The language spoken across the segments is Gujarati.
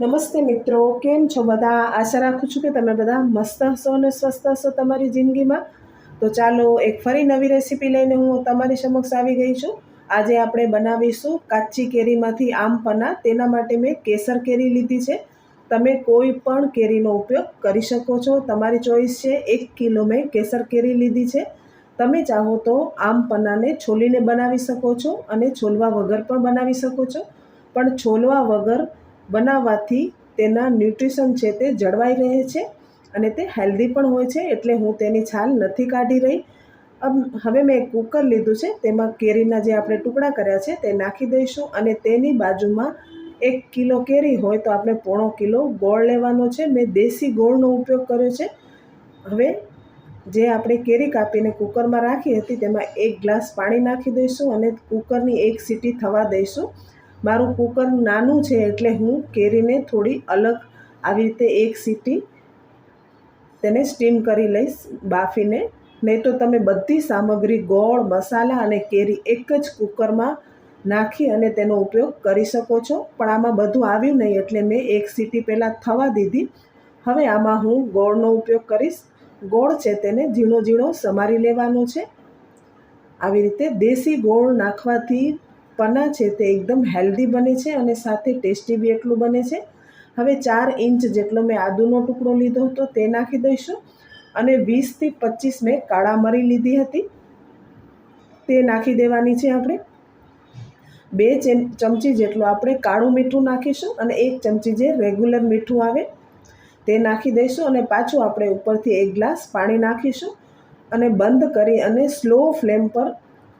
નમસ્તે મિત્રો, કેમ છો બધા? આશા રાખું છું કે તમે બધા મસ્ત હશો અને સ્વસ્થ હશો તમારી જિંદગીમાં. તો ચાલો એક ફરી નવી રેસીપી લઈને હું તમારી સમક્ષ આવી ગઈ છું. આજે આપણે બનાવીશું કાચી કેરીમાંથી આમ પના. તેના માટે મેં કેસર કેરી લીધી છે. તમે કોઈ પણ કેરીનો ઉપયોગ કરી શકો છો. તમારી ચોઈસ છે, એક કિલો મેં કેસર કેરી લીધી છે. તમે ચાહો તો આમ પનાને છોલીને બનાવી શકો છો અને છોલવા વગર પણ બનાવી શકો છો. પણ છોલવા વગર બનાવવાથી તેના ન્યુટ્રિશન છે તે જળવાઈ રહે છે અને તે હેલ્ધી પણ હોય છે એટલે હું તેની છાલ નથી કાઢી રહી. હવે મેં કુકર લીધું છે, તેમાં કેરીના જે આપણે ટુકડા કર્યા છે તે નાખી દઈશું અને તેની બાજુમાં એક કિલો કેરી હોય તો આપણે પોણો કિલો ગોળ લેવાનો છે. મેં દેશી ગોળનો ઉપયોગ કર્યો છે. હવે જે આપણે કેરી કાપીને કુકરમાં રાખી હતી તેમાં એક ગ્લાસ પાણી નાખી દઈશું અને કુકરની એક સીટી થવા દઈશું. મારું કુકર નાનું છે એટલે હું કેરીને થોડી અલગ આવી રીતે એક સીટી તેને સ્ટીમ કરી લઈશ બાફીને. નહીં તો તમે બધી સામગ્રી, ગોળ, મસાલા અને કેરી એક જ કુકરમાં નાખી અને તેનો ઉપયોગ કરી શકો છો. પણ આમાં બધું આવ્યું નહીં એટલે મેં એક સીટી પહેલાં થવા દીધી. હવે આમાં હું ગોળનો ઉપયોગ કરીશ. ગોળ છે તેને ઝીણો ઝીણો સમારી લેવાનો છે. આવી રીતે દેશી ગોળ નાખવાથી પના છે તે એકદમ હેલ્ધી બને છે અને સાથે ટેસ્ટી બી એટલું બને છે. હવે ચાર ઇંચ જેટલો મેં આદુનો ટુકડો લીધો હતો તે નાખી દઈશું અને વીસથી પચીસ મેં કાળા મરી લીધી હતી. તે નાખી દેવાની છે આપણે. બે ચમચી જેટલું આપણે કાળું મીઠું નાખીશું અને એક ચમચી જે રેગ્યુલર મીઠું આવે તે નાખી દઈશું અને પાછું આપણે ઉપરથી એક ગ્લાસ પાણી નાખીશું અને બંધ કરી અને સ્લો ફ્લેમ પર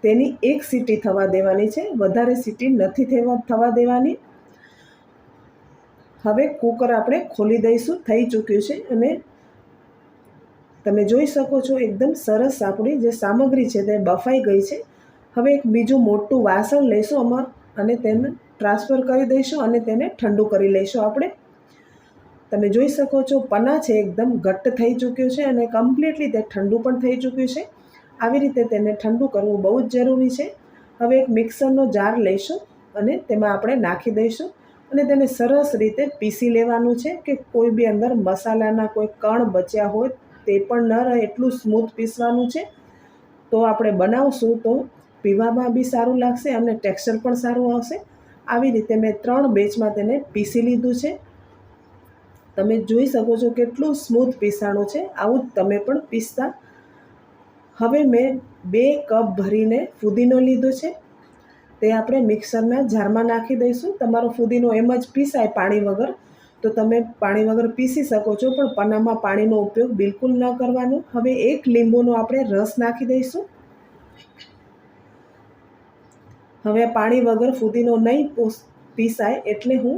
તેની એક સીટી થવા દેવાની છે. વધારે સીટી નથી થવા દેવાની. હવે કુકર આપણે ખોલી દઈશું. થઈ ચૂક્યું છે અને તમે જોઈ શકો છો એકદમ સરસ આપણી જે સામગ્રી છે તે બફાઈ ગઈ છે. હવે એક બીજું મોટું વાસણ લઈશું અમાર અને તેને ટ્રાન્સફર કરી દઈશું અને તેને ઠંડુ કરી લઈશું આપણે. તમે જોઈ શકો છો પના છે એકદમ ઘટ્ટ થઈ ચૂક્યું છે અને કમ્પ્લીટલી તે ઠંડુ પણ થઈ ચૂક્યું છે. આવી રીતે તેને ઠંડુ કરવું બહુ જ જરૂરી છે. હવે એક મિક્સરનો જાર લઈશું અને તેમાં આપણે નાખી દઈશું અને તેને સરસ રીતે પીસી લેવાનું છે કે કોઈ બી અંદર મસાલાના કોઈ કણ બચ્યા હોય તે પણ ન રહે એટલું સ્મૂથ પીસવાનું છે. તો આપણે બનાવશું તો પીવામાં બી સારું લાગશે અને ટેક્સચર પણ સારું આવશે. આવી રીતે મેં ત્રણ બેચમાં તેને પીસી લીધું છે. તમે જોઈ શકો છો કેટલું સ્મૂથ પીસાણું છે. આવું જ તમે પણ પીસતા હવે મેં બે કપ ભરીને ફુદીનો લીધો છે. તે આપણે મિક્સરના જારમાં નાખી દઈશું. તમારો ફુદીનો એમ જ પીસાય પાણી વગર. તો તમે પાણી વગર પીસી શકો છો, પણ પનામાં પાણીનો ઉપયોગ બિલકુલ ન કરવાનો. હવે એક લીંબુનો આપણે રસ નાખી દઈશું. હવે પાણી વગર ફુદીનો નહીં પીસાય એટલે હું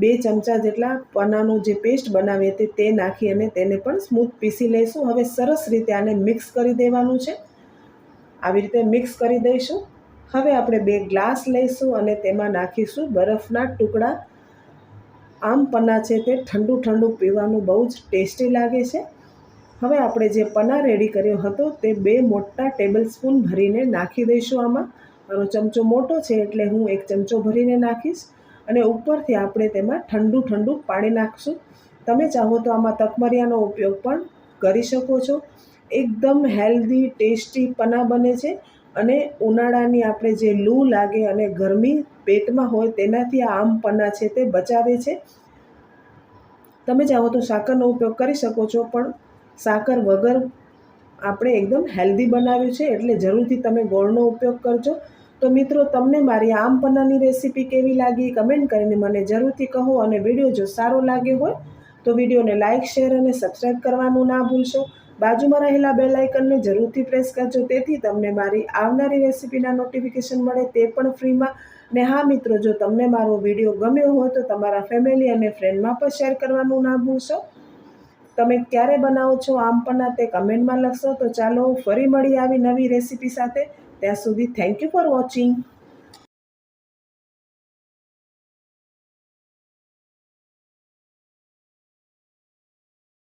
બે ચમચા જેટલા પનાનો જે પેસ્ટ બનાવીએ હતી તે નાખી અને તેને પણ સ્મૂથ પીસી લઈશું. હવે સરસ રીતે આને મિક્સ કરી દેવાનું છે. આવી રીતે મિક્સ કરી દઈશું. હવે આપણે બે ગ્લાસ લઈશું અને તેમાં નાખીશું બરફના ટુકડા. આમ પન્ના છે તે ઠંડુ ઠંડુ પીવાનું બહુ જ ટેસ્ટી લાગે છે. હવે આપણે જે પના રેડી કર્યો હતો તે બે મોટા ટેબલ સ્પૂન ભરીને નાખી દઈશું આમાં. મારો ચમચો મોટો છે એટલે હું એક ચમચો ભરીને નાખીશ. અને ઉપરથી આપણે તેમાં ઠંડુ ઠંડુ પાણી નાખશું. તમે ચાહો તો આમાં તકમરિયાનો ઉપયોગ પણ કરી શકો છો. એકદમ હેલ્ધી, ટેસ્ટી પના બને છે અને ઉનાળાની આપણે જે લૂ લાગે અને ગરમી પેટમાં હોય તેનાથી આ આમ પના છે તે બચાવે છે. તમે ચાહો તો સાકરનો ઉપયોગ કરી શકો છો, પણ સાકર વગર આપણે એકદમ હેલ્ધી બનાવ્યું છે, એટલે જરૂરથી તમે ગોળનો ઉપયોગ કરજો. તો મિત્રો, તમને મારી આમ પન્નાની રેસીપી કેવી લાગી? કમેન્ટ કરીને મને જરૂરથી કહો અને વીડિયો જો સારો લાગ્યો હોય, તો વિડીયોને લાઇક શેર અને સબસ્ક્રાઈબ કરવાનું ના ભૂલશો. બાજુમાં રહેલા બે લાઇકનને જરૂરથી પ્રેસ કરજો. તેથી તમને મારી આવનારી રેસીપીના નોટિફિકેશન મળે તે પણ ફ્રીમાં ને હા, મિત્રો, જો તમને મારો વીડિયો ગમ્યો હોય, તો તમારા ફેમિલી અને ફ્રેન્ડમાં પણ શેર કરવાનું ના ભૂલશો. તમે ક્યારે બનાવો છો આમ પણ તે કમેન્ટમાં લખશો. તો ચાલો, ફરી મળી આવી નવી રેસીપી સાથે. There should thank you for watching.